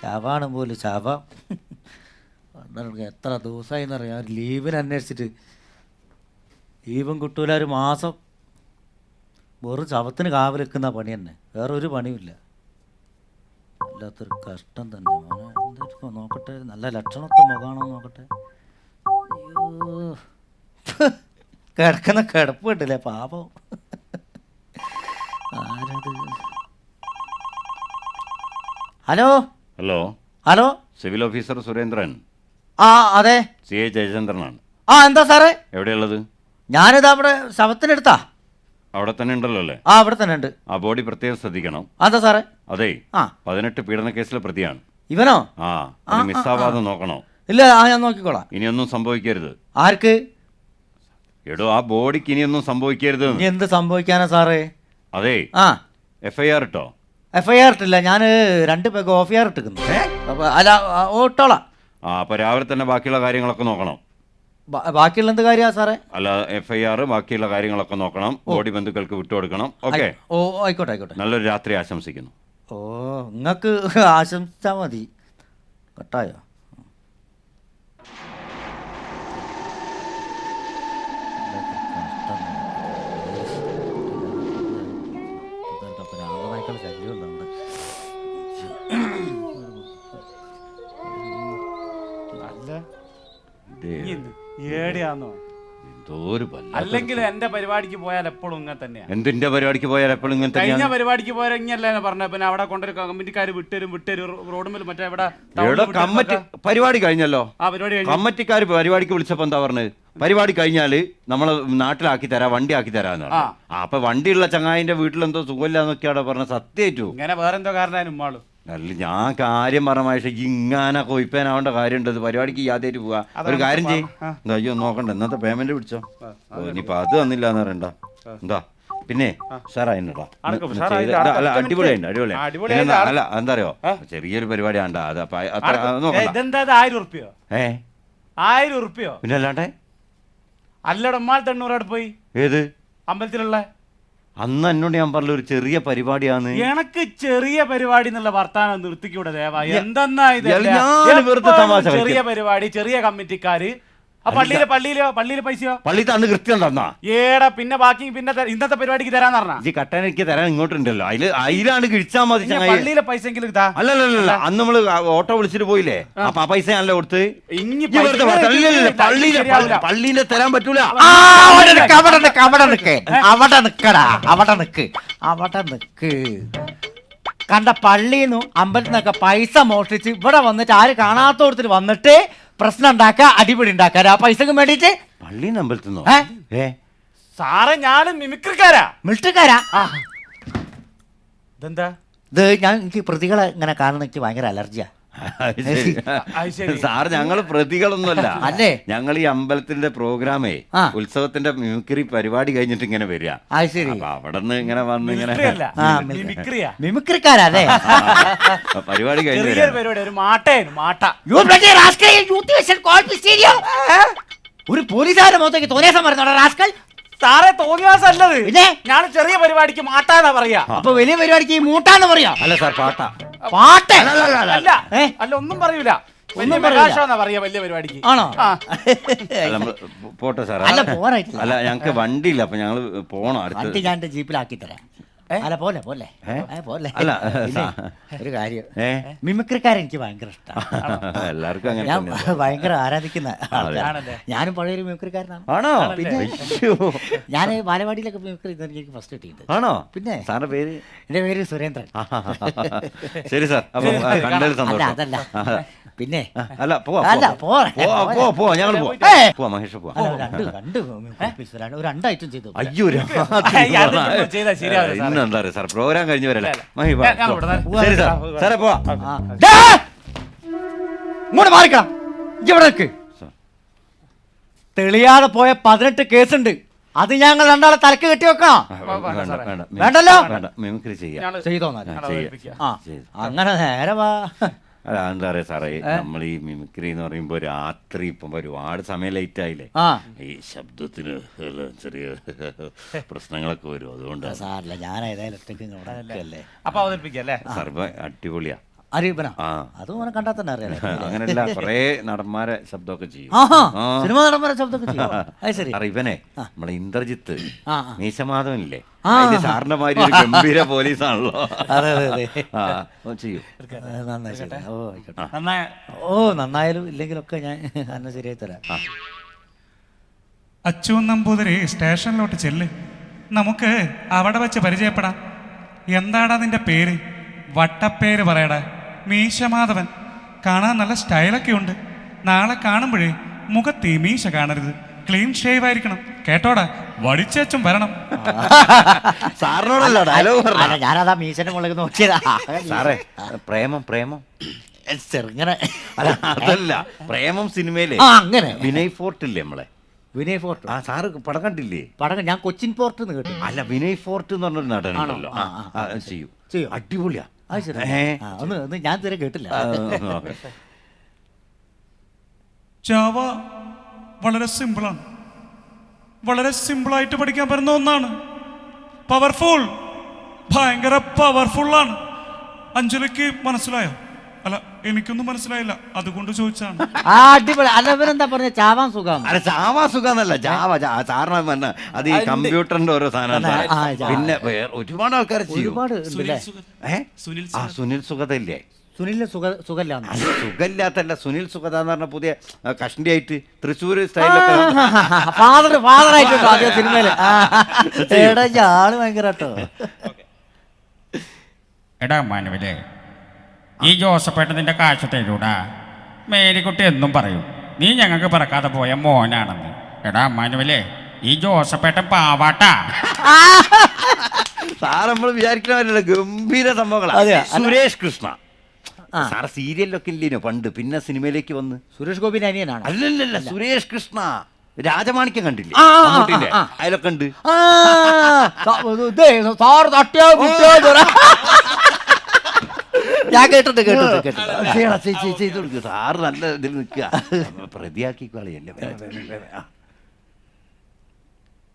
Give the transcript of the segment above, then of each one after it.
ശവാണ് പോലും ശവ. എത്ര ദിവസമായി എന്നറിയാം ഒരു ലീവിന് അന്വേഷിച്ചിട്ട്. ലീവും കിട്ടൂല ഒരു മാസം. വെറും ശവത്തിന് കാവൽ വെക്കുന്ന പണി തന്നെ. വേറെ ഒരു പണിയുമില്ല. വല്ലാത്തൊരു കഷ്ടം തന്നെ. മോനെ എന്തായിരിക്കും നോക്കട്ടെ. നല്ല ലക്ഷണത്തെ മുഖമാണോ നോക്കട്ടെ? അയ്യോ. കിടക്കുന്ന കിടപ്പ് കിട്ടില്ലേ പാപം. Hello? Hello? Hello? Civil officer Surendran. ആ അതെ. സി എ ജയചന്ദ്രനാണ്. ആ എന്താ സാറേ? എവിടെയുള്ളത്? ഞാനിത് അവിടെ ശവത്തിനെടുത്താ. അവിടെ തന്നെ ഉണ്ടല്ലോ അല്ലേ? ആ അവിടെ തന്നെ ഉണ്ട്. ആ ബോഡി പ്രത്യേകം ശ്രദ്ധിക്കണം. അതെ സാറേ? അതെ ആ. പതിനെട്ട് പീഡന കേസിലെ പ്രതിയാണ്. ഇവനോ? ആ അത് മിസ്സാവാതെ നോക്കണോ? ഇല്ല ആ ഞാൻ നോക്കിക്കോളാം. ഇനിയൊന്നും സംഭവിക്കരുത്. ആർക്ക്? എടോ ആ ബോഡിക്ക് ഇനിയൊന്നും സംഭവിക്കരുത്. എന്ത് സംഭവിക്കാനാ സാറേ? അതെ ആ. എഫ്ഐആർ ഐ ഇട്ടോ? എഫ് ഐ ആർ ഇട്ടില്ല ഞാൻ രണ്ട് പേക്ക് ഓഫ് ആർ ഇട്ടിരിക്കുന്നു. അപ്പൊ അല്ല ആ, അപ്പൊ ഇട്ടോളാം ആ അപ്പോൾ രാവിലെ തന്നെ ബാക്കിയുള്ള കാര്യങ്ങളൊക്കെ നോക്കണം. ബാക്കിയുള്ള എന്ത് കാര്യമാണ് സാറേ? അല്ല എഫ് ഐ ആർ ബാക്കിയുള്ള കാര്യങ്ങളൊക്കെ നോക്കണം. ബോഡി ബന്ധുക്കൾക്ക് വിട്ടുകൊടുക്കണം. ഓക്കെ? ഓ ആയിക്കോട്ടെ ആയിക്കോട്ടെ. നല്ലൊരു രാത്രി ആശംസിക്കുന്നു. ഓ നിങ്ങൾക്ക് ആശംസിച്ചാൽ മതി. കട്ടായോ? ഏടിയാന്നോ എന്തോ ഒരു വല്ലാത്ത- അല്ലെങ്കിൽ എന്റെ പരിപാടിക്ക് പോയാൽ എപ്പോഴും ഇങ്ങനെ തന്നെയാണ് എന്തിന്റെ പരിപാടിക്ക് പോയാൽ എപ്പോഴും ഇങ്ങനെ കഴിഞ്ഞ തന്നെയാണ് പരിപാടിക്ക് പോയാൽ ഇങ്ങനല്ലേ പറഞ്ഞ പിന്നെ അവിടെ കൊണ്ടൊരു കമ്പനിക്കാർ വിട്ടരും വിട്ടരും റോഡുമിൽ മറ്റേ ഇവിടെ എവിടെ വിട്ടരും കമ്മിറ്റി. പരിപാടി കഴിഞ്ഞല്ലോ? ആ പരിപാടി കഴിഞ്ഞു. കമ്മറ്റിക്കാർ പരിപാടിക്ക് വിളിച്ചപ്പോ എന്താ പറഞ്ഞത്? പരിപാടി കഴിഞ്ഞാൽ നമ്മളെ നാട്ടിലാക്കി തരാ വണ്ടി ആക്കി തരാന്ന് പറഞ്ഞു. ആ, അപ്പൊ വണ്ടിയുള്ള ചങ്ങായിന്റെ വീട്ടിലെന്തോ സുഖമില്ലാന്നൊക്കെയാണ് പറഞ്ഞ സത്യേറ്റു ഇങ്ങനെ വേറെന്തോ കാരണമായാലും ഉമ്മാളു. അല്ല ഞാൻ കാര്യം പറഞ്ഞ പക്ഷേ ഇങ്ങനെ കൊയ്പ്പേനാവേണ്ട കാര്യമുണ്ട്. ഇത് പരിപാടിക്ക് യാതായിട്ട് പോവാ. ഒരു കാര്യം ചെയ്യും. എന്താ അയ്യോ നോക്കണ്ട. ഇന്നത്തെ പേയ്മെന്റ് പിടിച്ചോ? ഇനിയിപ്പൊ അത് തന്നില്ല എന്ന് പറയണ്ട. എന്താ? പിന്നെ സാറായിട്ടാ അല്ല അടിപൊളിയുണ്ട് അടിപൊളിയാണ് അല്ല എന്താ അറിയോ ചെറിയൊരു പരിപാടി ആണ്ടാ. അത് നോക്കണ്ട. ആയിരം ഉറുപ്പ്യോ ഏ? ആയിരം ഉറുപ്പ്യോ പിന്നെ അല്ലാണ്ടേ അല്ലട തൊണ്ണൂറോട് പോയി? ഏത്? അമ്പലത്തിലുള്ള? അന്ന് എന്നോട് ഞാൻ പറഞ്ഞ ഒരു ചെറിയ പരിപാടിയാണ്. എനിക്ക് ചെറിയ പരിപാടി എന്നുള്ള വർത്താനം നിർത്തിക്കൂടെ ദേവ എന്തെന്നാ ഇത്? ഞാൻ വെറുതെ തമാശ ചെറിയ പരിപാടി ചെറിയ കമ്മിറ്റിക്കാര് പള്ളിയിലെ പള്ളിയിലോ പള്ളിയിലെ പൈസയോ? പള്ളി തന്ന് കൃത്യം തന്നാ. ഏടാ പിന്നെ ബാക്കി പിന്നെ ഇന്നത്തെ പരിപാടിക്ക് തരാന്ന് പറഞ്ഞാ. ഈ കട്ടൻ എനിക്ക് തരാൻ ഇങ്ങോട്ടുണ്ടല്ലോ. അതിൽ അതിലാണ് കിഴിച്ചാ മതി പള്ളിയിലെ പൈസ എങ്കിലും ഇതാ. അന്ന് നമ്മൾ ഓട്ടോ വിളിച്ചിട്ട് പോയില്ലേ? അപ്പൊ ആ പൈസ ഞാനല്ലേ കൊടുത്ത്? പള്ളിയിലെ പള്ളിയിലെ തരാൻ പറ്റൂല. അവിടെ നിക്ക്, അവിടെ നിക്ക്, അവിടെ നിക്ക്. അവിടെ നിക്കടാ അവിടെ നിക്ക്. അവിടെ നിക്ക്. കണ്ട പള്ളിന്ന് അമ്പലത്തിൽ നിന്നൊക്കെ പൈസ മോഷ്ടിച്ച് ഇവിടെ വന്നിട്ട് ആര് കാണാത്തോടത്തിൽ വന്നിട്ട് പ്രശ്നം ഉണ്ടാക്കുക അടിപിടി ഉണ്ടാക്കുക. ആ പൈസക്ക് വേണ്ടിട്ട് പള്ളി അമ്പലത്തിന്നോ? ഏ? ഏ? സാറേ ഞാനും മിമിക്രിക്കാരാ. മിൽട്ടക്കാരാ ആ. ഇതെന്താ? ഇത് ഞാൻ എനിക്ക് പ്രതികളെ ഇങ്ങനെ കാണുന്ന എനിക്ക് ഭയങ്കര അലർജിയാ. സാർ ഞങ്ങൾ പ്രതികളൊന്നുമല്ല. അല്ലേ? ഞങ്ങൾ ഈ അമ്പലത്തിന്റെ പ്രോഗ്രാമേ ആ. ഉത്സവത്തിന്റെ മിമിക്രി പരിപാടി കഴിഞ്ഞിട്ട് ഇങ്ങനെ വരിക. അത് ശരി. അപ്പൊ അവിടെ നിന്ന് ഇങ്ങനെ വന്ന് ഇങ്ങനെ മിമിക്രി. ആ, മിമിക്രിയാ മിമിക്രിക്കാരാ അല്ലേ പരിപാടി കഴിഞ്ഞ് ചെറിയൊരു വരിക പരിപാടി ഒരു മാട്ടേനു മാട്ട. You bloody rascal, you utilization call me stereo. ഒരു പോലീസുകാരുടെ മുഖത്തേക്ക് തോന്നിയാസം പറഞ്ഞോടാ റാസ്കൽ സാറേ തോന്നിയാസം അല്ലത് പിന്നെ? ഞാൻ ചെറിയ പരിപാടിക്ക് മാട്ടാന്നാ പറയാ. അപ്പൊ വലിയ പരിപാടിക്ക് ഈ മൂട്ടാന്ന് പറയാ. അല്ല സാർ പാട്ടാ. പാട്ട്. അല്ല ഏ? അല്ല ഒന്നും പറയൂല. വലിയ ഒന്നും പറയൂല. പ്രകാശമെന്നാ പറയാ വലിയ പരിപാടിക്ക്? ആണോ? ആ. അല്ല നമ്മൾ പോട്ടെ സാർ അല്ല പോരായിട്ടില്ല. അല്ല ഞങ്ങക്ക് വണ്ടിയില്ല അപ്പൊ ഞങ്ങൾ പോണം വണ്ടി അടുത്ത് ഞാൻ എന്റെ ജീപ്പിലാക്കി തരാം അല്ല പോലെ പോലെ പോലെ അല്ല, ഒരു കാര്യം മിമിക്രിക്കാരൻ എനിക്ക് ഭയങ്കര ഇഷ്ടമാണ് എല്ലാവർക്കും അങ്ങനെ ഞാൻ ഭയങ്കര ആരാധിക്കുന്ന? ഞാനും പഴയൊരു മിമിക്രിക്കാരനാണ് ആണോ പിന്നെ? ഞാൻ ബാലവാടിയിലൊക്കെ മിമിക്രി എനിക്ക് ഫസ്റ്റ് കിട്ടിയിട്ടുണ്ട് ആണോ പിന്നെ സാറിന്റെ പേര് എന്റെ പേര് സുരേന്ദ്രൻ ശരി സാർ കണ്ടതിൽ സന്തോഷം അതല്ല പിന്നെ അല്ല പോ ഞങ്ങൾ പോവാ മഹേഷ് പോവാ രണ്ട് രണ്ട് ഒരു രണ്ടായിട്ടും ചെയ്തു അയ്യോ ചെയ്താ ശരിയാവില്ല ഇന്ന് എന്താ സാർ പ്രോഗ്രാം കഴിഞ്ഞ് വരല്ലേ അല്ല. മഹി വാ, ഞാൻ- ഞാൻ പോ. ഇവിടെ ശരി സാർ സാറേ പോവാ. ആ. ഡാ! ഇങ്ങോട്ട് മാറിക്കാം ഇവിടെ നിൽക്ക്. സാർ. തെളിയാതെ പോയ പതിനെട്ട് കേസുണ്ട്. അത് ഞങ്ങൾ രണ്ടാളെ തലക്ക് കെട്ടി വെക്കണം വേണ്ട വേണ്ട വേണ്ടല്ലോ? വേണ്ട മിമിക്രി ചെയ്തോ ആ, ചെയ്യാം. അങ്ങനെ നേരെ എന്താ പറയാ സാറേ? നമ്മൾ ഈ മിമിക്രി എന്ന് പറയുമ്പോ രാത്രി ഇപ്പം ഒരുപാട് സമയം ലേറ്റ് ആയില്ലേ? ഈ ശബ്ദത്തിന് ചെറിയ പ്രശ്നങ്ങളൊക്കെ വരും. അതുകൊണ്ട് സാറില്ല ഞാൻ ഏതായാലും ഒറ്റയ്ക്ക് ഇവിടെ അപ്പൊ അവതരിപ്പിക്കല്ലേ സർവ അടിപൊളിയാ. അരീപനാ കണ്ടാൽ തന്നെ അങ്ങനെയല്ല കുറേ നടന്മാരെ ശബ്ദമൊക്കെ ചെയ്യും. ആഹാ സിനിമ നടന്മാരെ ശബ്ദമൊക്കെ ചെയ്യും. അത് ശരി. സാറേ, നമ്മളെ ഇന്ദ്രജിത്ത്. മീശമാധവനില്ലേ സാറിന്റെ മാതിരി ഒരു ഗംഭീര പോലീസാണല്ലോ. അതെ അതെ അതെ. ആ ഓൻ ചെയ്യും. നന്നായി ഓ നന്നായാലും ഇല്ലെങ്കിലൊക്കെ ഞാൻ അന്നെ ശരിയായി തരാം. അച്ചു നമ്പൂതിരി സ്റ്റേഷനിലോട്ട് ചെല്ല്. നമുക്ക് അവിടെ വെച്ച് പരിചയപ്പെടാം. എന്താടാ നിന്റെ പേര്? വട്ടപ്പേര് പറയടാ. മീശമാധവൻ. കാണാൻ നല്ല സ്റ്റൈലൊക്കെ ഉണ്ട്. നാളെ കാണുമ്പോഴേ മുഖത്തെ മീശ കാണരുത്. ക്ലീൻ ഷേവ് ആയിരിക്കണം കേട്ടോടാ വടിച്ചേച്ചും വരണം. സാറിനോടല്ലോ ഡയലോഗ് അല്ല ഞാനതാ മീശന്റെ മുകളിൽ നോക്കിയതാ. സാറേ പ്രേമം പ്രേമം. ചെറുങ്ങനെ. അല്ല അതല്ല പ്രേമം സിനിമയിലെ ആ അങ്ങനെ. വിനയ് ഫോർട്ട് ഇല്ലേ നമ്മളെ? വിനയ് ഫോർട്ട്. ആ സാറ് പടം കണ്ടില്ലേ? പടം ഞാൻ കൊച്ചിൻ പോർട്ട് എന്ന് കേട്ടു. അല്ല വിനയ് ഫോർട്ട് എന്ന് പറഞ്ഞൊരു നടനുണ്ടല്ലോ. ആണോ? ആ, ആ, ആ, ചെയ്യൂ. ചെയ്യോ? അടിപൊളിയാ. അത് ശരി ഏ. ആ, ഒന്ന് ഒന്ന് ഞാൻ ഇതുവരെ കേട്ടില്ല. ജാവ വളരെ സിമ്പിളാണ്. വളരെ സിമ്പിളായിട്ട് പഠിക്കാൻ പറ്റുന്ന ഒന്നാണ്. പവർഫുൾ ഭയങ്കര പവർഫുള്ളാണ് അഞ്ജലിക്ക് മനസ്സിലായോ? അല്ല എനിക്കൊന്നും മനസ്സിലായില്ല. അതുകൊണ്ട് ചോദിച്ചാണ്. ആ അടിപൊളി. അല്ല ഇവരെന്താ പറഞ്ഞ? ചാവാൻ സുഖം അല്ല ജാവ ജാ- സാറിന് പറഞ്ഞ അത് ഈ കമ്പ്യൂട്ടറിന്റെ ഓരോ സാധനം ആ, ആ, ജാവ. പിന്നെ വേറെ ഒരുപാട് ആൾക്കാർ ചെയ്യും. ഒരുപാട് ഉണ്ടല്ലേ? ഏ? ആ സുനിൽ സുഗത ഇല്ലേ സുനിലിന് സുഖ സുഖമില്ലാന്ന്. അത് സുഖമില്ലാത്തല്ല സുനിൽ സുഗത എന്ന് പറഞ്ഞ പുതിയ ആ, ആയിട്ട് തൃശ്ശൂർ സ്റ്റൈലൊക്കെ ഫാദർ ഫാദർ ആയിട്ടുണ്ടോ ആദ്യ സിനിമയിൽ. ആ, എടാ ഞാൾ ഭയങ്കര കേട്ടോ എടാ മാനുവലേ ഈ ജോസഫേട്ടൻ നിന്റെ കാശ് തരൂടാ മേരിക്കുട്ടി എന്നും പറയും നീ ഞങ്ങൾക്ക് പറക്കാതെ പോയ മോനാണെന്ന്. എടാ അമ്മാനുവല്ലേ ഈ ജോസഫേട്ടൻ പാവാട്ടാ. സാർ നമ്മൾ വിചാരിക്കണമല്ലോ ഗംഭീര സംഭവങ്ങളാണ്? സുരേഷ് കൃഷ്ണ. ആ. സീരിയലൊക്കെ സീരിയലിലൊക്കെ ഇല്ലേനോ പണ്ട്? പിന്നെ സിനിമയിലേക്ക് വന്ന്? സുരേഷ് ഗോപിന്റെ അനിയനാണ്? അല്ലല്ല സുരേഷ് കൃഷ്ണ. രാജമാണിക്യം കണ്ടില്ലേ. അതിലൊക്കെ ഉണ്ട് ആ, സ- ഇതേ, സാറ് തട്ടിയാ കുട്ടിയാ ചൊര. ഞാൻ കേട്ടിട്ട് കേട്ടിട്ട് കേട്ടിട്ട് ചെയ്യണം, ചെയ്യ്, ചെയ്യ്, ചെയ്ത് കൊടുക്ക്. സാറ് നല്ല ഇതിൽ നിൽക്കുക. പ്രതിയാക്കിക്കോളി കളിയല്ലേ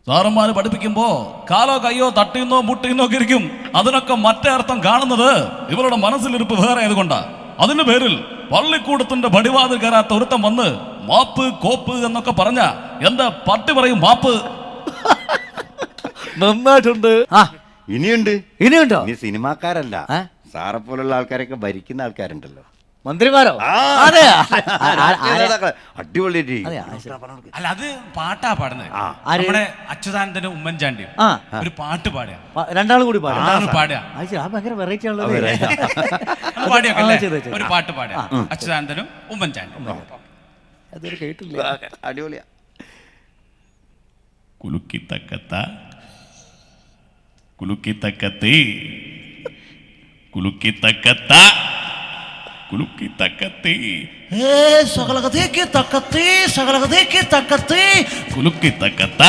സാറന്മാര് പഠിപ്പിക്കുമ്പോ കാലോ കയ്യോ തട്ടിയുന്നോ മുട്ടിയുന്നോ ഒക്കെ ഇരിക്കും. അതിനൊക്കെ മറ്റേ അർത്ഥം കാണുന്നത് ഇവരുടെ മനസ്സിലിരിപ്പ് വേറെ ആയതുകൊണ്ടാ. അതിന്റെ പേരിൽ പള്ളിക്കൂടത്തിന്റെ പടിവാതിൽ കയറാത്ത ഒരുത്തം വന്ന് മാപ്പ് കോപ്പ് എന്നൊക്കെ പറഞ്ഞ എന്താ പട്ടി പറയും മാപ്പ്? നന്നായിട്ടുണ്ട്. ആ. ഇനിയുണ്ട്. ഇനിയുണ്ടോ? ഇനി സിനിമാക്കാരല്ല? സാറെ പോലുള്ള ആൾക്കാരൊക്കെ ഭരിക്കുന്ന ആൾക്കാരുണ്ടല്ലോ. മന്ത്രിമാരോ? അടിപൊളി അതെ. നേതാക്കൾ. അടിപൊളിയായിട്ട് അതെ, ആ, ശരി. അല്ല അത് പാട്ടാ പാടുന്നത്. ആ. ആര്? നമ്മുടെ അച്യുതാനന്ദനും ഉമ്മൻചാണ്ടിയും. ആ. ഒരു പാട്ട് പാടുക. പ- രണ്ടാളും കൂടി പാടാം രണ്ടാളും പാടുക. അത് ശരി, ആ ഭയങ്കര വെറൈറ്റി ആണല്ലോ പാടിയൊക്കെ ആ, ചെയ്തു, ചെയ്തു. ഒരു പാട്ട് പാടുക. അച്യുതാനന്ദനും ഉമ്മൻചാണ്ടിയും. അതൊരു കേട്ടില്ല. അടിപൊളിയാ. കുലുക്കിത്തക്കത്ത കുലുക്കിത്തക്കത്തി കുലുക്കിത്തക്കത്ത കുലുക്കിത്തക്കത്തി. ഏ സകലകതയ്ക്ക് തക്കത്തി സകലകതയ്ക്ക് തക്കത്തി കുലുക്കിത്തക്കത്ത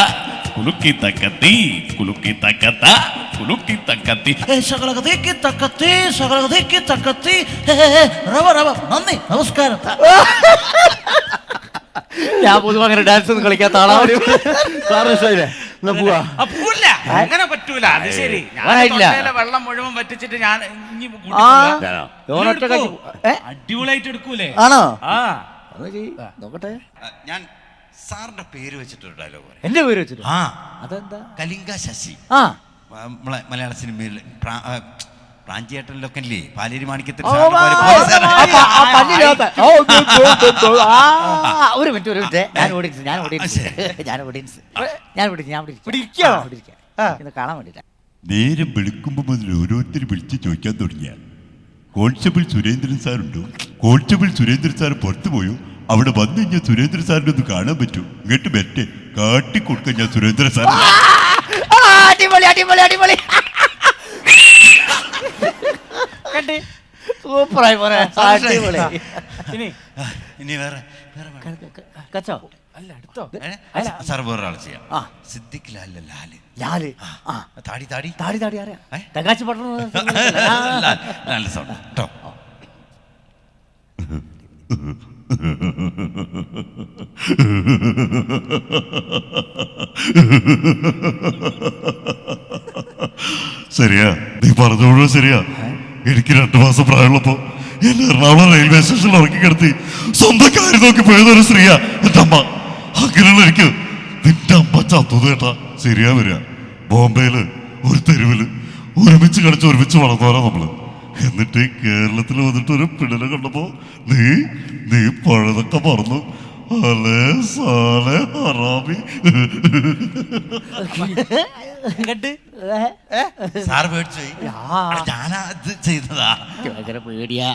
കുലുക്കിത്തക്കത്തി കുലുക്കിത്തക്കത്ത കുലുക്കിത്തക്കത്തി. ഏ സകലകതയ്ക്ക് തക്കത്തി സകലകതയ്ക്ക് തക്കത്തി റവ റവ. നന്ദി നമസ്കാരം. ഞാൻ പൊതുവെ അങ്ങനെ ഡാൻസ് ഒന്നും കളിക്കാത്ത ആളാണ്. സാറ് ഇഷ്ടമായില്ലേ? എന്നാ പോവാ? അങ്ങനെ പറ്റൂല അത് ശരി. ഞാൻ. തൊണ്ടയിലെ വെള്ളം മുഴുവൻ പറ്റിച്ചിട്ട് ഞാൻ ഇനി ആ. ഏ? അടിപൊളിയായിട്ട് എടുക്കൂലേ? ആണോ? ആ. അത് ചെയ്യ്. നോക്കട്ടെ. ഞാൻ സാറിന്റെ പേര് വെച്ചിട്ടൊരു ഡയലോഗ് പറയാം. എന്റെ പേര് വെച്ചിട്ട്? ആ. അതെന്താ? കലിംഗ ശശി. ആ. ആ, നമ്മളെ മലയാള സിനിമയിൽ പ്രാ- ആ, പ്രാഞ്ചിയേട്ടനിലൊക്കെ ഇല്ലേ പാലേരി മാണിക്കത്തിൽ ഓ, സാറിന്റെ ആ, പോലെ ആ, പല്ലില്ലാത്ത. ഓ, ദോ, ദോ, ദോ, ദോ. ആ, ഒരു മിനിറ്റ് ഒരു മിനിറ്റ്. ഞാൻ ഓഡിയൻസ് ഞാൻ ഓഡിയൻസ് ഞാൻ ഓഡിയൻസ് ഞാൻ ഓടി ഞാൻ ഇവിടെ ഇരിക്കാം. ഇവിടെ ഇരിക്കാം. ഇത് കാണാൻ നേരം വിളിക്കുമ്പോൾ മുതൽ ഓരോരുത്തർ വിളിച്ച് ചോദിക്കാൻ തുടങ്ങിയ. കോൺസ്റ്റബിൾ സുരേന്ദ്രൻ സാറുണ്ടോ? കോൺസ്റ്റബിൾ സുരേന്ദ്രൻ സാർ പുറത്തു പോയോ? അവിടെ വന്നു കഴിഞ്ഞാൽ സുരേന്ദ്രൻ സാറിനെ ഒന്ന് കാണാൻ പറ്റൂ. ഇങ്ങോട്ട് ബെറ്റ് കാട്ടിക്കൊടുക്ക ഞാൻ സുരേന്ദ്രൻ സാർ അടിപൊളി അടിപൊളി അടിപൊളി. കണ്ടി. സൂപ്പറായി പോരെ അടിപൊളി. ഇനി. ഇനി വേറെ വേറെ കച്ചോ? അല്ല ആ. സിദ്ദിഖ് ആ. താടി താടി. താടി താടി ശരിയാ. നീ പറഞ്ഞോളൂ ശരിയാ. എനിക്ക് രണ്ടു മാസം പ്രായമുള്ളപ്പോ എന്നെ എറണാകുളം റെയിൽവേ സ്റ്റേഷനിൽ ഇറക്കി കിടത്തി സ്വന്തം കാര്യം നോക്കി പോയതൊരു സ്ത്രീയാ എന്റെ അമ്മ. അങ്ങനെയുള്ള എനിക്ക്. നിന്റെ അമ്മ ചത്തുതേട്ടാ ശരിയാ വരിക. ബോംബെയിൽ ഒരു തെരുവിൽ ഒരുമിച്ച് കളിച്ച് ഒരുമിച്ച് വളർന്നവരാ നമ്മൾ. എന്നിട്ട് ഈ കേരളത്തിൽ വന്നിട്ട് ഒരു പിടലെ കണ്ടപ്പോ നീ നീ പഴതൊക്കെ പറഞ്ഞു അലേ സാലേ ഹറാമി. കണ്ട്? സാറ് പേടിച്ചു ഞാനാ ഇത് ചെയ്തതാ. ഭയങ്കര പേടിയാ.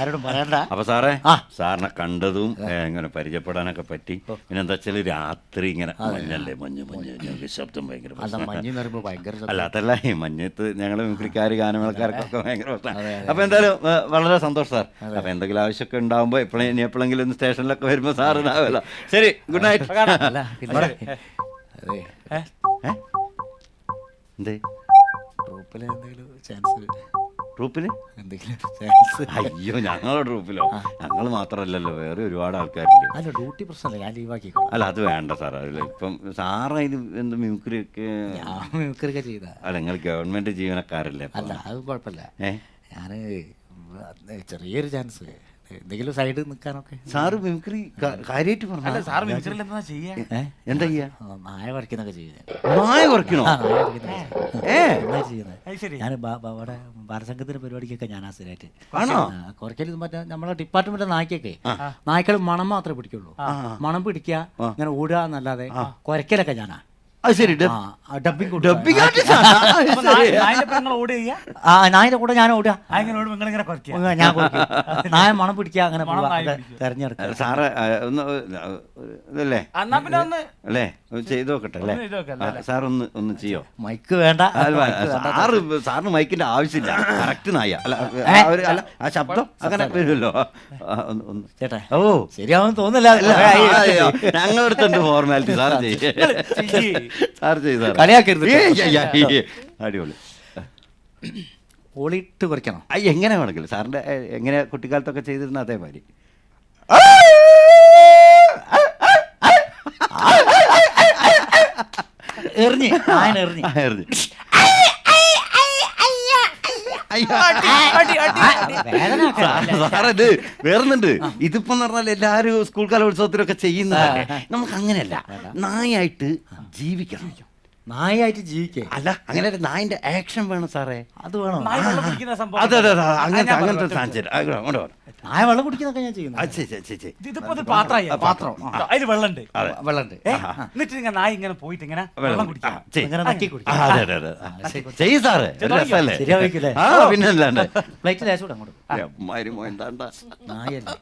ആരോടും പറയണ്ട. അപ്പൊ സാറേ ആ. സാറിനെ കണ്ടതും ഏ, ഇങ്ങനെ പരിചയപ്പെടാനൊക്കെ പറ്റി. പിന്നെ എന്താ വെച്ചാൽ രാത്രി ഇങ്ങനെ മഞ്ഞല്ലേ മഞ്ഞ് മഞ്ഞ് ഞങ്ങൾക്ക് ശബ്ദം ഭയങ്കര അല്ല പ്രശ്നമാണ്. മഞ്ഞ് നിറയുമ്പോ ഭയങ്കര ശബ്ദം. അല്ല അതല്ല ഈ മഞ്ഞത്ത് ഞങ്ങൾ മിമിക്രിക്കാർ ഗാനമേളക്കാർക്കൊക്കെ ഭയങ്കര പ്രശ്നമാണ്. അപ്പൊ എന്തായാലും ഏ, വളരെ സന്തോഷം സാർ. അപ്പൊ എന്തെങ്കിലും ആവശ്യമൊക്കെ ഉണ്ടാവുമ്പോ എപ്പോഴും ഇനി എപ്പോഴെങ്കിലും ഒന്ന് സ്റ്റേഷനിലൊക്കെ വരുമ്പോ സാർ ഇതാവല്ലോ. ശരി ഗുഡ് നൈറ്റ്. അല്ല പിന്നെ അതെ. എന്തേ ട്രൂപ്പിൽ എന്തെങ്കിലും ചാൻസ് എന്തെങ്കിലും ചാൻസ് അയ്യോ ഞങ്ങളുടെ ട്രൂപ്പിലോ ഞങ്ങൾ മാത്രമല്ലല്ലോ വേറെ ഒരുപാട് ആൾക്കാരുണ്ട് അല്ല ഡ്യൂട്ടി പ്രശ്നമല്ല ഞാൻ ലീവാക്കിക്കോളാം അല്ല അത് വേണ്ട സാർ അതിൽ ഇപ്പം സാറ് ഇത് എന്ത് മിമിക്രി ഒക്കെ ഞാൻ മിമിക്രിയൊക്കെ ചെയ്ത. അല്ല നിങ്ങൾ ഗവൺമെന്റ് ജീവനക്കാരല്ലേ അപ്പൊ? അല്ല അത് കുഴപ്പമില്ല. ഏ? ഞാൻ ചെറിയൊരു ചാൻസ് എന്തെങ്കിലും സൈഡ് നിൽക്കാനൊക്കെ സാറ് മിമിക്രി കാര്യമായിട്ട് അല്ല പറഞ്ഞു സാർ മിമിക്രി എന്താ ചെയ്യാ? എന്താ ചെയ്യാ? നായ കുറയ്ക്കുന്നൊക്കെ ചെയ്യുന്നത് നായ കുറയ്ക്കണോ. ഞാൻ അവിടെ ബാലസംഘത്തിന്റെ പരിപാടിക്കൊക്കെ ഞാൻ സ്ഥിരമായിട്ട് ആണോ? കുറയ്ക്കൽ മറ്റേ നമ്മളെ ഡിപ്പാർട്ട്മെന്റ് നായ്ക്കൊക്കെ നായ്ക്കൾ മണം മാത്രമേ പിടിക്കുള്ളൂ. മണം പിടിക്കുക ഇങ്ങനെ ഓടുക എന്നല്ലാതെ കുറയ്ക്കലൊക്കെ ഞാനാ. അത് ശരി. നായന്റെ കൂടെ ഞാൻ ഓടുക. ഞാൻ കൊടുക്കും നായ മണം പിടിക്കുക അങ്ങനെ തെരഞ്ഞെടുക്കുക. സാറ് ഒന്ന് ഇതല്ലേ? അല്ലേ? ചെയ്ത് നോക്കട്ടെ അല്ലേ സാർ ഒന്ന് ഒന്ന് ചെയ്യോ മൈക്ക് വേണ്ട സാറ് സാറിന് മൈക്കിന്റെ ആവശ്യമില്ല കറക്റ്റ് നായ അല്ല ആ അല്ല ആ ശബ്ദം അങ്ങനെ വരുമല്ലോ ചേട്ടാ ഓ ശരിയാവും തോന്നില്ല ഞങ്ങളടുത്ത് അയ്യോ, ഫോർമാലിറ്റി സാർ ചെയ്യേ സാർ ചെയ്ത് കളിയാക്കരുത് അടിപൊളി ഓളിട്ട് കുറയ്ക്കണം അയ്യ എങ്ങനെ വേണമെങ്കിലും സാറിന്റെ എങ്ങനെ കുട്ടിക്കാലത്തൊക്കെ ചെയ്തിരുന്ന അതേമാതിരി എറിഞ്ഞ് ആന എറിഞ്ഞ്? സാറത് വേറുന്നുണ്ട്. ഇതിപ്പോ എന്ന് പറഞ്ഞാൽ എല്ലാരും സ്കൂൾ കലോത്സവത്തിലൊക്കെ ചെയ്യുന്നതല്ലേ നമുക്ക് അങ്ങനെയല്ല നായായിട്ട് ജീവിക്കണം. നായായിട്ട് ജീവിക്കേ. അല്ല അങ്ങനെ ഒരു നായിന്റെ ആക്ഷൻ വേണം സാറേ? അത് വേണോ? നായ വെള്ളം കുടിക്കുന്ന സംഭവം അതെ അതെ അതെ അങ്ങനത്തെ അങ്ങനത്തെ സാഹചര്യം. നായ വെള്ളം കുടിക്കുന്നൊക്കെ ഞാൻ ചെയ്യുന്നു. ഇത് ഇതിപ്പോ ഇത് പാത്രമായി പാത്രം അതിൽ വെള്ളമുണ്ട് അതെ. വെള്ളമുണ്ട് ഏ? എന്നിട്ട് ഇങ്ങനെ നായ ഇങ്ങനെ പോയിട്ട് ഇങ്ങനെ വെള്ളം കുടിക്കാം. ഇങ്ങനെ നക്കി ആ, കുടിക്കും അതെ അതെ അതെ. ചെയ്യ് സാറേ. ഒരു രസമല്ലേ? ശരിയാവിക്കില്ലേ? ആ പിന്നല്ലാണ്ട് പ്ലേറ്റ് ലേശം കൂടെ അങ്ങോട്ട്? എമ്മാരി മോയന്താണ്ട നായല്ലേ.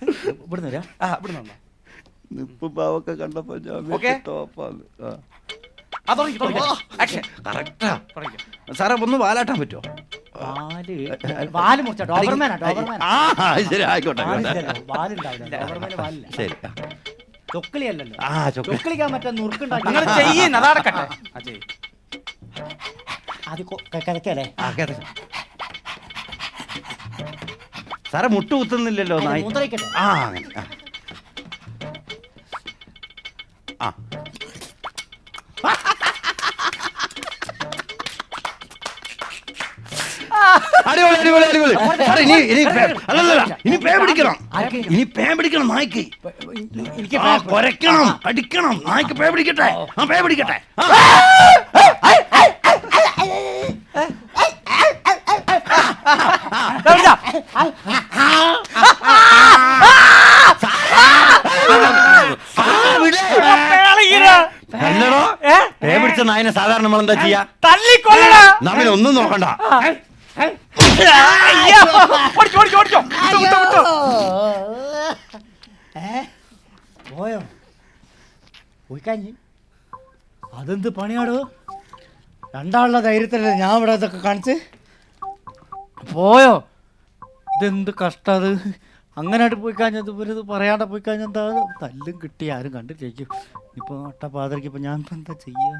ഇവിടുന്ന് വരാ. ആ ഇവിടെ നിന്നോ നിപ്പ് പാവൊക്കെ കണ്ടപ്പോ ഞാൻ. ടോപ്പാണ് സാറേ ഒന്ന് വാലാട്ടാൻ പറ്റുമോ ശരി ആയിക്കോട്ടെ ശരി ചൊക്കിളി അല്ലല്ലോ ആ ചൊക്ക ചൊക്കിളിക്കാൻ പറ്റാൻ നുറുക്കുണ്ടാക്കി നിങ്ങൾ ചെയ്യുന്ന അതടക്കട്ടെ ആ ചെയ്യ്. അത് കൊ- കിതക്കല്ലേ ആ കേട്ടെ സാറേ മുട്ട് കുത്തുന്നില്ലല്ലോ നായി. മൂത്രയിക്കട്ടെ ആ അങ്ങനെ ആ. അടിപൊളി അടിപൊളി അടിപൊളി. സാറേ ഇനി ഇനി അല്ലല്ല ഇനി പേ പിടിക്കണം. ഇനി പേ പിടിക്കണം നായ്ക്ക്. കുരയ്ക്കണം അടിക്കണം. നായ്ക്ക് പേ പിടിക്കട്ടെ. ആ പേ പിടിക്കട്ടെ ആ. ആ, വിട്. അല്ലടോ പേ പിടിച്ച നായനെ സാധാരണ നമ്മൾ എന്താ ചെയ്യാ? തല്ലിക്കൊല്ലടാ. നമ്മൾ ഒന്നും നോക്കണ്ട. അയ്യോ ഓടിച്ചോ ഓടിച്ചോ ഓടിച്ചോ. വിട്ടോ, വിട്ടോ, വിട്ടോ. പോയോ? പോയി കഴിഞ്ഞ്. അതെന്ത് പണിയാടോ? രണ്ടാളുടെ ധൈര്യത്തിലല്ലേ ഞാൻ ഇവിടെ ഇതൊക്കെ കാണിച്ച്? പോയോ? ഇതെന്ത് കഷ്ടം അത്? അങ്ങനെയായിട്ട് പോയി കഴിഞ്ഞത് ഇവരിത് പറയാണ്ട് പോയി കഴിഞ്ഞാൽ എന്താ? തല്ലും കിട്ടി ആരും കണ്ടിട്ടേക്കും ഇപ്പോൾ ഒട്ടപ്പാതിരക്ക് ഇപ്പം ഞാൻ ഇപ്പം എന്താ ചെയ്യുക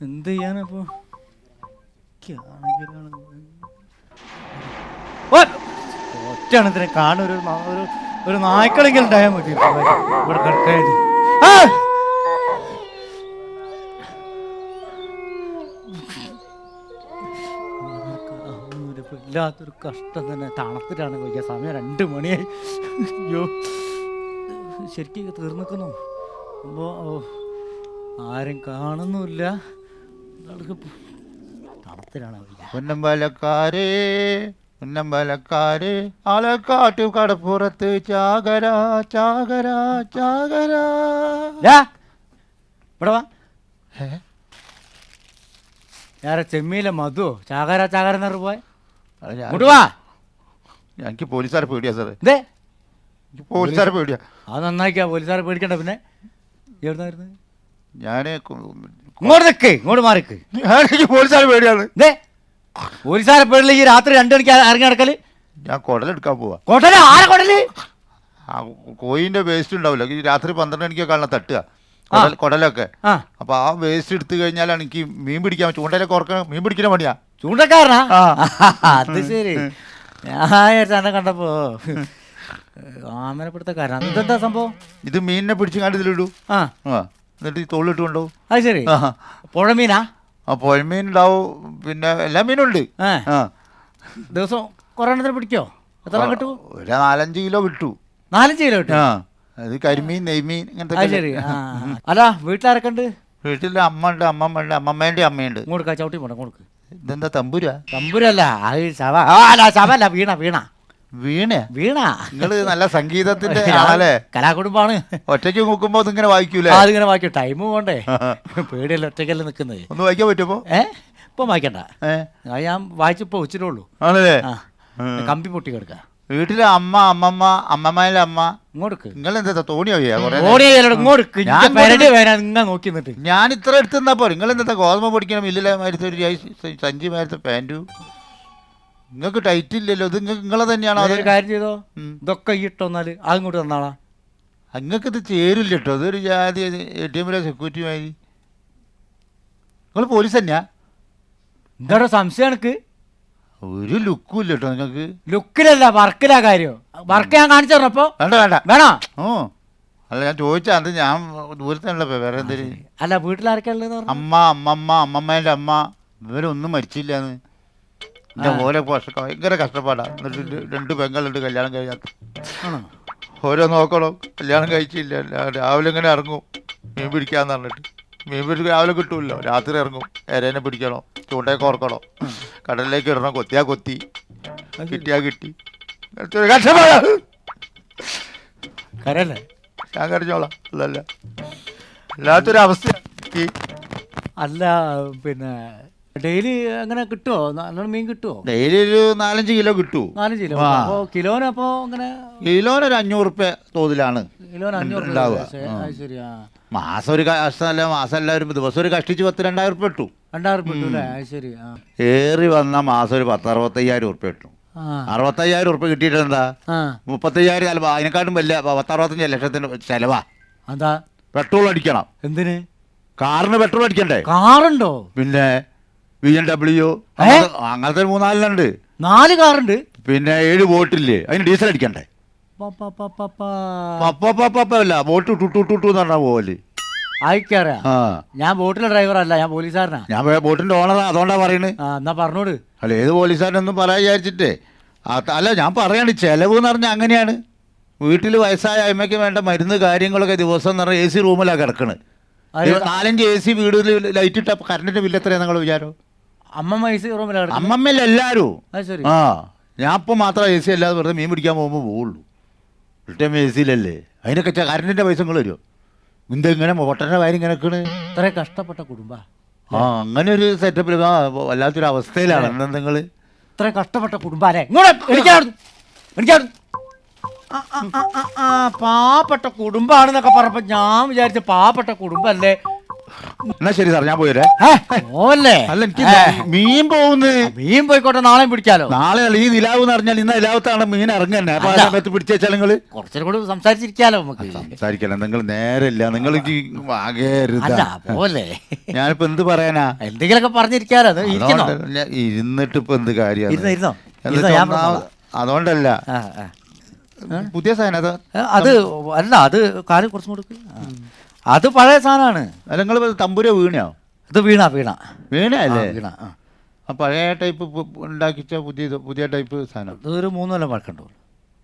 എന്ത് ചെയ്യാനപ്പോ? ഒറ്റയാണത്തിന് കാണും ഒരു ഒരു ഒരു നായ്ക്കളെങ്കിലും ഉണ്ടായാൽ മതി. ഇവിടെ കിടക്കാൻ ഇല്ലാത്തൊരു കഷ്ടം തന്നെ. തണുത്തിട്ടാണ് പോയി സമയം രണ്ട് മണിയായി. അയ്യോ. ശരിക്കും തീർന്നിക്കുന്നു. അപ്പോൾ ആരും കാണുന്നുമില്ല. പൊന്നമ്പലക്കാരേ പൊന്നമ്പലക്കാരേ ആലക്കാട്ടു കടപ്പുറത്ത് ചാകര ചാകര ചാകര. ഇവിടെ വാ. ഞാറെ ചെമ്മീലെ മധു ചാകര ചാകര എന്ന് പോയ. ഇങ്ങോട്ട് എനിക്ക് പോലീസുകാരെ പേടിയാ സാറേ. എനിക്ക് പോലീസുകാരെ പേടിയാ. അത് നന്നാക്കിയാ പോലീസുകാരെ പേടിക്കണ്ട പിന്നെ. എവിടുന്നായിരുന്നു ഞാൻ ഇങ്ങോട്ട് നിൽക്ക് ഇങ്ങോട്ട് മാറിക്ക്. എനിക്ക് പോലീസുകാരെ പേടിയാണ്. ഇതേ പോലീസുകാരെ പേടില്ല ഈ രാത്രി രണ്ടു മണിക്ക് ഇറങ്ങി നടക്കൽ? ഞാൻ കുടലെടുക്കാൻ പോവാ. കൊട്ടൽ ആരെ കൊട്ടൽ ആ കോയിന്റെ വേസ്റ്റ് ഉണ്ടാവില്ല. ഈ രാത്രി പന്ത്രണ്ട് മണിക്കൊക്കെ തട്ടുക. കൊടലൊക്കെ. അപ്പൊ ആ വേസ്റ്റ് എടുത്തു കഴിഞ്ഞാലാണ് എനിക്ക് മീൻ പിടിക്കാൻ ചൂണ്ടയിലൊക്കെ ഓർക്കണം മീൻ പിടിക്കണ പണിയാ. ചൂണ്ടക്കാരനാ. അത് ശരി. ഞാൻ കണ്ടപ്പോ ആമനപ്പെടുത്തക്കാരനാ ഇതെന്താ സംഭവം? ഇത് മീനിനെ പിടിച്ചു കണ്ട് ഇതിലിടൂ ആ. ആ. എന്നിട്ട് ഈ തോളിട്ട് കൊണ്ടുപോകും അത് ശരി. ആ പുഴ മീനാ ആ പുഴമീൻ ഉണ്ടാവും പിന്നെ എല്ലാ മീനും ഉണ്ട് ഏ. ആ. ദിവസം കുറേ എണ്ണത്തിന് പിടിക്കോ? എത്ര കിട്ടു? ഒരു നാലഞ്ച് കിലോ വിട്ടു നാലഞ്ച് കിലോ കിട്ടും? ആ അത് കരിമീൻ നെയ്മീൻ അത് ഇങ്ങനത്തെ ശരി. ആ അല്ല വീട്ടിലാരൊക്കെ ഉണ്ട് വീട്ടിൽ അമ്മ ഉണ്ട് അമ്മമ്മ ഉണ്ട് അമ്മമ്മേന്റെ അമ്മയുണ്ട് ഇങ്ങോട്ട് ചവിട്ടി പോണം ഇങ്ങോട്ട് ഇതെന്താ തമ്പുരാ? തമ്പുരല്ല അത് ശവ ആ അല്ല ശവ വീണ വീണ. വീണ. വീണ? നിങ്ങൾ നല്ല സംഗീതത്തിന്റെ ആളല്ലേ? കലാകുടുംബാണ്. ഒറ്റയ്ക്ക് നോക്കുമ്പോ ഇങ്ങനെ വായിക്കൂലേ? അതിങ്ങനെ വായിക്കും. ടൈം പോണ്ടേ? പേടിയല്ല ഒറ്റയ്ക്കല്ല നിൽക്കുന്നത് ഒന്ന് വായിക്കാൻ പറ്റുമോ ഏ? ഇപ്പൊ വായിക്കണ്ട. ഞാൻ വായിച്ചപ്പോ ഉച്ചിട്ടുള്ളൂ ആണല്ലേ? കമ്പി പൊട്ടി കിടക്ക. വീട്ടിലെ അമ്മ അമ്മമ്മ അമ്മമ്മയിലെ അമ്മ. ഇങ്ങോട്ട് നിങ്ങൾ എന്താ തോണി വയ്യാ കൊറേ ഓടിയല്ലോ ഇങ്ങോട്ട് ഞാൻ ഇത്ര എടുത്തുന്നപ്പോ പോരെ. നിങ്ങൾ എന്താ ഗോതമ്പ് പൊടിക്കണം മില്ലിലെ മരുത്തൊരു സഞ്ചി മരുത്ത പാന്റു നിങ്ങൾക്ക് ടൈറ്റ് ഇല്ലല്ലോ. ഇത് നിങ്ങൾ നിങ്ങളെ തന്നെയാണോ? അത് ഒരു കാര്യം ചെയ്തോ. ഇതൊക്കെ ഈ ഇട്ടോന്നാൽ അതിങ്ങോട്ട് തന്നാളാ. നിങ്ങൾക്ക് ഇത് ചേരില്ല കേട്ടോ ഇതൊരു ജാതി എ ടി എമ്മിലെ സെക്യൂരിറ്റി മാതിരി. നിങ്ങൾ പോലീസ് തന്നെയാ? എന്താ സംശയം എനിക്ക്? ഒരു ലുക്കും ഇല്ല കേട്ടോ നിങ്ങൾക്ക് ലുക്കിലല്ല വർക്കിലാ കാര്യം. വർക്ക് ഞാൻ കാണിച്ചു തരണപ്പോ വേണ്ട വേണ്ട. വേണോ? ഓ അല്ല ഞാൻ ചോദിച്ചാ അത് ഞാൻ ദൂരത്താണല്ലോ വേറെ എന്തേലും അല്ല വീട്ടിലാരൊക്കെ ഉള്ളതെന്ന് പറഞ്ഞു? അമ്മ അമ്മമ്മ അമ്മമ്മേന്റെ അമ്മ. ഇവരൊന്നും മരിച്ചില്ല എന്ന് എന്റെ ഓലെ പോഷക ഭയങ്കര കഷ്ടപ്പാടാ. എന്നിട്ട് രണ്ട് പെങ്ങളുണ്ട് കല്യാണം കഴിയാത്ത ആണോ? ഓരോ നോക്കണം. കല്യാണം കഴിച്ചില്ല. രാവിലെ ഇങ്ങനെ ഇറങ്ങും. മീൻ പിടിക്കാന്ന് പറഞ്ഞിട്ട്. മീൻ പിടിച്ച് രാവിലെ കിട്ടൂല്ലോ. രാത്രി ഇറങ്ങും. എരേനെ പിടിക്കണോ? ചൂണ്ടയൊക്കെ ഓർക്കണോ? കടലിലേക്ക് ഇടണം. കൊത്തിയാ കൊത്തി. കിട്ടിയാ കിട്ടി. കഷ്ടപ്പാടാ. കരല്ലേ ഞാൻ കരഞ്ഞോളാം. അല്ലല്ല അല്ലാത്തൊരവസ്ഥ. അല്ല പിന്നെ ഡെയിലി അങ്ങനെ കിട്ടുമോ നല്ലോണം മീൻ കിട്ടുമോ ഡെയിലി ഒരു നാലഞ്ച് കിലോ കിട്ടൂ. നാലഞ്ച് കിലോ അപ്പോ അപ്പോൾ കിലോന് അപ്പോൾ അങ്ങനെ കിലോന് ഒരു അഞ്ഞൂറ് റുപ്യ തോതിലാണ് കിലോന് അഞ്ഞൂറ് രൂപ ഉണ്ടാവുക. ശരി, ആ. ശരി ആ. മാസം ഒരു കഷ്ടമല്ല മാസം എല്ലാവരും ദിവസം ഒരു കഷ്ടിച്ച് പത്ത് രണ്ടായിരം റുപ്യ കിട്ടും. രണ്ടായിരം കിട്ടും അല്ലേ? അത് ശരി ആ. ഏറി വന്ന മാസം ഒരു പത്ത് അറുപത്തയ്യായിരം റുപ്യ കിട്ടും. ആ. അറുപത്തയ്യായിരം റുപ്യ കിട്ടിയിട്ട് എന്താ? ആ. മുപ്പത്തയ്യായിരം ചിലപ്പോൾ അതിനെക്കാട്ടും വലിയ പത്ത് അറുപത്തഞ്ച് ലക്ഷത്തിന് ചിലവാ. അതാ. പെട്രോൾ അടിക്കണം. എന്തിന്? കാറിന് പെട്രോൾ അടിക്കണ്ടേ? കാറുണ്ടോ? പിന്നെ ബി എം ഡബ്ല്യു? അങ്ങനത്തെ മൂന്നാലുണ്ട് മൂന്നാലിനുണ്ട് നാല് കാറുണ്ട്. പിന്നെ ഏഴ് ബോട്ടില്ലേ അതിന് ഡീസൽ അടിക്കണ്ടേ? പപ്പല്ല ബോട്ട് ടു ടു ടു എന്ന് പറഞ്ഞാൽ ആ. ഞാൻ ബോട്ടിലെ ഡ്രൈവറല്ല ഞാൻ പോലീസുകാരനാ. ഞാൻ ബോട്ടിന്റെ ഓണറാ അതുകൊണ്ടാ പറയണേ. ആ എന്നാ പറഞ്ഞോട്. അല്ല ഏത് പോലീസുകാരനൊന്നും പറയാ വിചാരിച്ചിട്ടേ. അല്ല ഞാൻ പറയാണ് ചെലവ് എന്ന് പറഞ്ഞാൽ അങ്ങനെയാണ്. വീട്ടിൽ വയസ്സായ അമ്മയ്ക്ക് വേണ്ട മരുന്ന് കാര്യങ്ങളൊക്കെ ദിവസം എന്ന് പറഞ്ഞാൽ എ സി റൂമിലാണ് കിടക്കണത് നാലഞ്ച് എ സി വീടുകളിൽ ലൈറ്റ് ഇട്ട കറണ്ടിന്റെ ബില്ല് എത്രയാണ് നിങ്ങൾ വിചാരം? അമ്മ മൈസ് റൂമിലാണ് കിടക്കുന്നത്. അമ്മമ്മല്ല എല്ലാവരും അത് ശരി. ആ ഞാൻ ഇപ്പം മാത്രം എ സി അല്ലാതെ വെറുതെ മീൻ പിടിക്കാൻ പോകുമ്പോൾ പോവുള്ളൂ. ഫുൾ ടൈം എ സിയിലല്ലേ അതിനൊക്കെ ചെ- കറണ്ടിന്റെ പൈസ നിങ്ങൾ വരുമോ ഇന്തെങ്ങനെ പൊട്ടന്റെ കാര്യം ഇങ്ങനെ നിൽക്കണ് ഇത്ര കഷ്ടപ്പെട്ട കുടുംബ. ആ അങ്ങനെ ഒരു സെറ്റപ്പിൽ ആ വല്ലാത്തൊരു അവസ്ഥയിലാണ്. എന്താ നിങ്ങൾ ഇത്ര കഷ്ടപ്പെട്ട കുടുംബ അല്ലേ? ഇങ്ങോട്ട് എനിക്കാണ് എനിക്കാണ് പാവപ്പെട്ട കുടുംബാണെന്നൊക്കെ പറഞ്ഞപ്പോ ഞാൻ വിചാരിച്ച പാവപ്പെട്ട കുടുംബല്ലേ? എന്നാ ശരി സാർ ഞാൻ പോയരേ ഓല്ലേ അല്ല എനിക്ക് മീൻ പോകുന്നത് മീൻ പോയിക്കോട്ടെ നാളെ പിടിക്കാലോ നാളെ ഈ നിലാവ് എന്ന് പറഞ്ഞാൽ ഇന്ന നിലാവത്താണ് മീൻ ഇറങ്ങന്നെ. അപ്പൊ ആ. സമയത്ത് പിടിച്ചാൽ കുറച്ചും കൂടി സംസാരിച്ചിരിക്കാലോ നമുക്ക്. സംസാരിക്കല നിങ്ങൾ നേരല്ല. നിങ്ങൾ പോലെ ഞാനിപ്പോ എന്ത് പറയാനാ? എന്തെങ്കിലുമൊക്കെ പറഞ്ഞിരിക്കാലോ ഇരുന്നിട്ട് ഇപ്പൊ എന്ത് കാര്യം അതുകൊണ്ടല്ല. പുതിയ സാധനം അത് അല്ല അത് കാര്യം കുറച്ചും കൊടുക്ക് ആ. അത് പഴയ സാധനമാണ്. അല്ല നിങ്ങൾ തമ്പുര വീണയോ? ഇത് വീണ വീണ. വീണ അല്ലേ? വീണ ആ. ആ പഴയ ടൈപ്പ് ഉണ്ടാക്കിച്ച പുതിയ പുതിയ ടൈപ്പ് സാധനം. ഇതൊരു മൂന്ന് കൊല്ലം പഴക്കണ്ടോ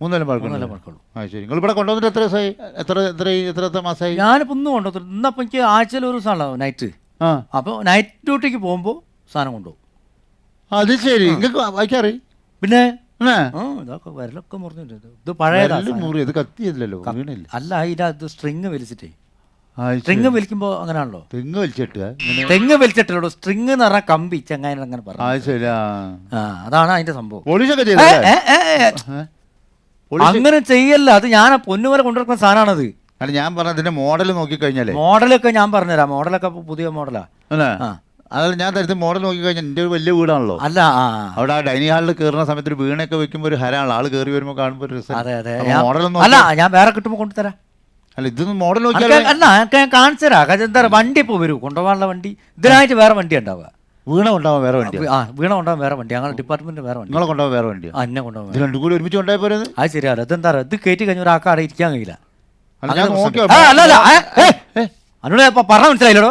മൂന്നെല്ലാം മൂന്നെല്ലാം പഴക്കം പഴക്കമുള്ളൂ. ആ ശരി. നിങ്ങൾ ഇവിടെ കൊണ്ടുവന്നിട്ട് എത്ര ദിവസമായി? എത്ര എത്ര എത്ര എത്ര മാസമായി? ഞാനിപ്പോൾ ഇന്ന് കൊണ്ടുവന്നു ഇന്നപ്പോൾ എനിക്ക് ആഴ്ചയിൽ ഒരു ദിവസമാണല്ലോ നൈറ്റ്. ആ. അപ്പോൾ നൈറ്റ് ഡ്യൂട്ടിക്ക് പോകുമ്പോൾ സാധനം കൊണ്ടുപോകും. അത് ശരി. നിങ്ങൾക്ക് വായിക്കാറി? പിന്നെ? ആ ആ ഇതൊക്കെ വിരലൊക്കെ മുറിഞ്ഞിട്ടുണ്ട്. ഇത് പഴയ വിരൽ സാധനം. മുറി ഇത് കത്തിയല്ലോ വീണില്ല. അല്ല അതിന്റെ അത് സ്ട്രിങ് വലിച്ചിട്ടേ. സ്ട്രിങ് വലിക്കുമ്പോൾ അങ്ങനെയാണല്ലോ തെങ്ങ് വലിച്ചിട്ട്. തെങ്ങ് വലിച്ചിട്ടുള്ളൂ സ്ട്രിങ് എന്ന് പറഞ്ഞാൽ കമ്പി ചങ്ങായി അങ്ങനെ ആ പറഞ്ഞു ശരി ആ. ആ അതാണ് അതിന്റെ സംഭവം. പോലീസൊക്കെ ഏ, ചെയ്തല്ലേ ഏ, ഏ, ഏ. ഏ? പോലീസ് അങ്ങനെ ചെയ്യല്ല. അത് ഞാൻ പൊന്നുപോലെ കൊണ്ടുവരുന്ന സാധനമാണത് അല്ല ഞാൻ പറഞ്ഞ അതിന്റെ മോഡൽ നോക്കിക്കഴിഞ്ഞാലേ. മോഡലൊക്കെ ഞാൻ പറഞ്ഞുതരാം. മോഡലൊക്കെ ഇപ്പൊ പുതിയ മോഡലാ. അല്ലേ? ആ. അതല്ല ഞാൻ തരത്തിൽ മോഡൽ നോക്കിക്കഴിഞ്ഞാൽ എന്റെ ഒരു വലിയ വീടാണല്ലോ. അല്ല ആ. അവിടെ ആ ഡൈനിങ് ഹാളിൽ കയറുന്ന സമയത്ത് ഒരു വീണൊക്കെ വെക്കുമ്പോൾ ഒരു ഹരാണല്ലോ. ആൾ കയറി വരുമ്പോൾ കാണുമ്പോൾ ഒരു രസം. അതെ അതെ. ഞാൻ- model അല്ല ഞാൻ വേറെ കിട്ടുമ്പോൾ കൊണ്ടുതരാം. അല്ല ഇതൊന്നും മോഡൽ നോക്കിയാൽ അല്ല ഞാൻ കാണിച്ചു തരാം. കാര്യം എന്താ പറയുക വണ്ടി ഇപ്പോൾ വരൂ. കൊണ്ടുപോകാനുള്ള വണ്ടി. ഇതിനായിട്ട് വേറെ വണ്ടി ഉണ്ടാവുക. വീണ കൊണ്ടാവാൻ വേറെ വണ്ടി ആ വീണ കൊണ്ടുപോകാൻ വേറെ വണ്ടി ഞങ്ങളുടെ ഡിപ്പാർട്ട്മെന്റ് വേറെ വണ്ടി നിങ്ങളെ കൊണ്ടുപോകാൻ വേറെ വണ്ടി അന്നെ എന്നെ കൊണ്ടുപോകാൻ ഇത് രണ്ടും കൂടി ഒരുമിച്ച് കൊണ്ടുപോയി പോരുന്നത് അത് ശരിയാണ് ഇതെന്താ പറയുക ഇത് കയറ്റി കഴിഞ്ഞ ഒരാൾക്ക് അവിടെ ഇരിക്കാൻ കഴിയില്ല. അല്ല, അല്ല ഇപ്പൊ പറഞ്ഞ മനസ്സിലായില്ലടോ?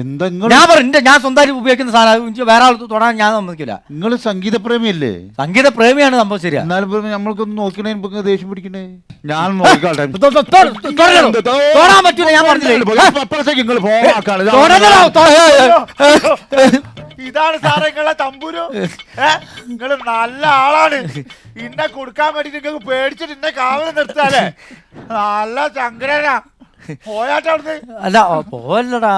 എന്താ നിങ്ങൾ ഞാൻ പറഞ്ഞു ഞാൻ സ്വന്തമായിട്ട് ഉപയോഗിക്കുന്ന സാധനം വേറെ ആൾ തൊടാൻ ഞാൻ സമ്മതിക്കില്ല. നിങ്ങൾ സംഗീത പ്രേമിയല്ലേ സംഗീത പ്രേമിയാണ് സംഭവം ശരിയാ. എന്നാലും നമ്മൾക്കൊന്ന് നോക്കണേ ദേഷ്യം പിടിക്കണേ. ഞാൻ. തൊടാൻ പറ്റൂല ഞാൻ പറഞ്ഞില്ലേ. ഇതാണ് സാറേ നിങ്ങളെ തമ്പുരു. നിങ്ങൾ നല്ല ആളാണ്. ഇന്നെ കൊടുക്കാൻ വേണ്ടി നിങ്ങൾക്ക് പേടിച്ചിട്ട് ഇന്നെ കാവൽ നിർത്താലേ നല്ല ചങ്കരനാ. അല്ല ഓ, പോവല്ലടാ.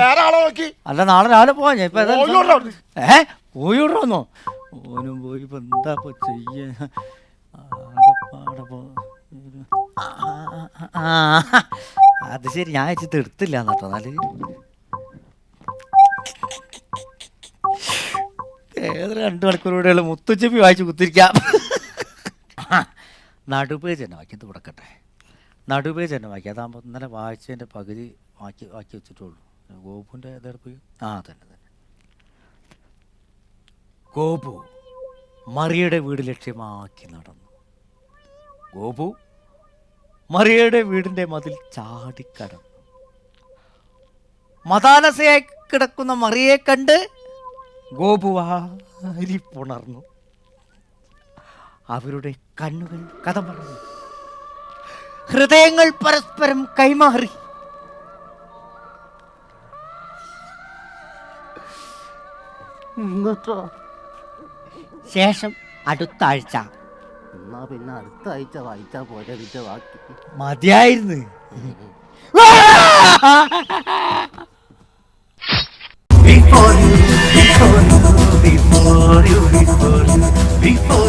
വേറെ ആളെ നോക്കി. അല്ല നാളെ രാവിലെ പോവാ ഞാൻ. ഇപ്പൊ പോയി ഏ? പോയി ഓനും പോയി ഇപ്പൊ എന്താ ഇപ്പൊ ചെയ്യ? ആകെപ്പാടെ പോ- ആ, ആ, ആ, അത് ശരി ഞാൻ വെച്ചിട്ട് എടുത്തില്ല എന്നിട്ടോ എന്നാൽ. ഏതൊരു രണ്ട് മണിക്കൂറോടെയുള്ള മുത്തുച്ചപ്പി വായിച്ച് കുത്തിരിക്കാം. നടുപ്പ് ചെന്നെ കൊടുക്കട്ടെ. നടുപേജ് തന്നെ വാക്കി അതാകുമ്പോൾ ഇന്നലെ വായിച്ചതിന്റെ പകുതി വാക്കി വാക്കി വെച്ചിട്ടുള്ളൂ. ഗോപുവിന്റെ ഇതെവിടെ പോയി ആ തന്നെ തന്നെ ഗോപു മറിയയുടെ വീട് ലക്ഷ്യമാക്കി നടന്നു. ഗോപു മറിയയുടെ വീടിന്റെ മതിൽ ചാടിക്കടന്നു മതാലസയായി കിടക്കുന്ന മറിയെ കണ്ട് ഗോപു പുണർന്നു അവരുടെ കണ്ണുകൾ കഥ പറഞ്ഞു ഹൃദയങ്ങൾ പരസ്പരം കൈമാറി. ശേഷം അടുത്ത ആഴ്ച പിന്നെ അടുത്ത ആഴ്ച വായിച്ചാ പോരെ വിറ്റ ബാക്കി. മതിയായിരുന്നു. Before you, before you, before you, before you, before